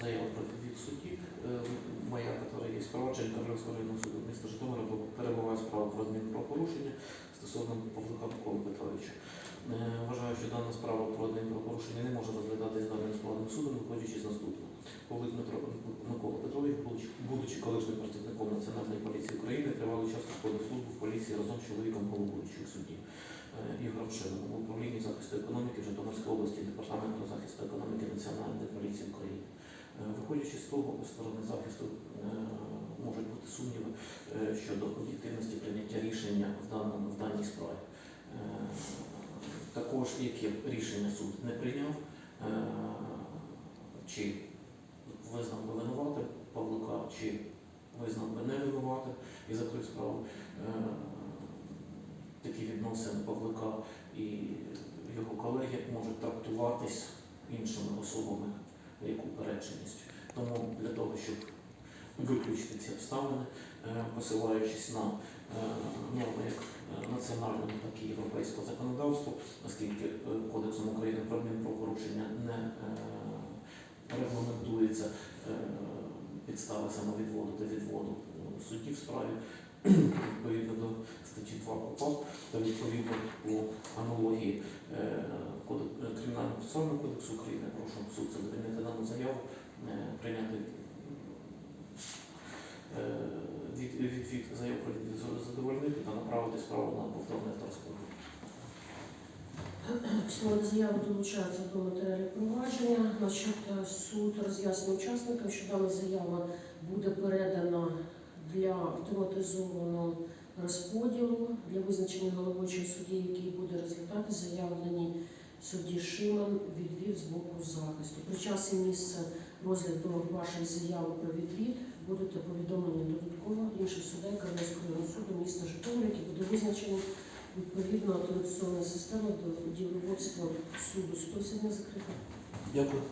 заяву про підвід в суді. Е, моя категорія спровадження Карлівського районного суду міста Житомира перебуває справа про адмінправопорушення стосовно Павлюка Миколи Петровича. Е, вважаю, що дана справа про адмінправопорушення не може розглядатися даним складним судом, виходячи з наступного. Павлик Микола Петрович, будучи колишнім працівником Національної поліції України, тривалий час проходив службу в поліції разом з чоловіком головуючого судді е, Ігорем Шином в управлінні захисту економіки в Житомирській області, департаменту захисту економіки. Виходячи з того, у сторони захисту е, можуть бути сумніви е, щодо об'єктивності прийняття рішення в, даному, в даній справі. Е, Також, яке рішення суд не прийняв, чи визнав би винуватим Павлука, чи визнав би не винуватим і закрив справу. Такі відносини Павлика і його колеги можуть трактуватись іншими особами як упередженість. Тому для того, щоб виключити ці обставини, е, посилаючись на е, норми як е, національного, так і європейського законодавства, оскільки Кодексом України про адмінправопорушення не регламентується підстави самовідводу та відводу судді в справі відповідно до статті 2 КУПАП та відповідно по аналогії Кримінального процесуального кодексу України. Прошу суд задовольнити від, від, від заяв задовольнити та направити справу на повторне розподіл. Письмова заява долучається до матеріалів провадження. Значить, е, суд роз'яснює учасникам, що дана заява буде передана для автоматизованого розподілу для визначення головуючого судді, який буде розглядати заявлені судді Шиман відвід з боку захисту. При і місце розгляду вашої заяви про відвід будете повідомлені додатково інших судей Карлівського суду міста Житомир, які буде визначено відповідно автоматизована система до діловодства суду. Судове засідання закрите. Дякую.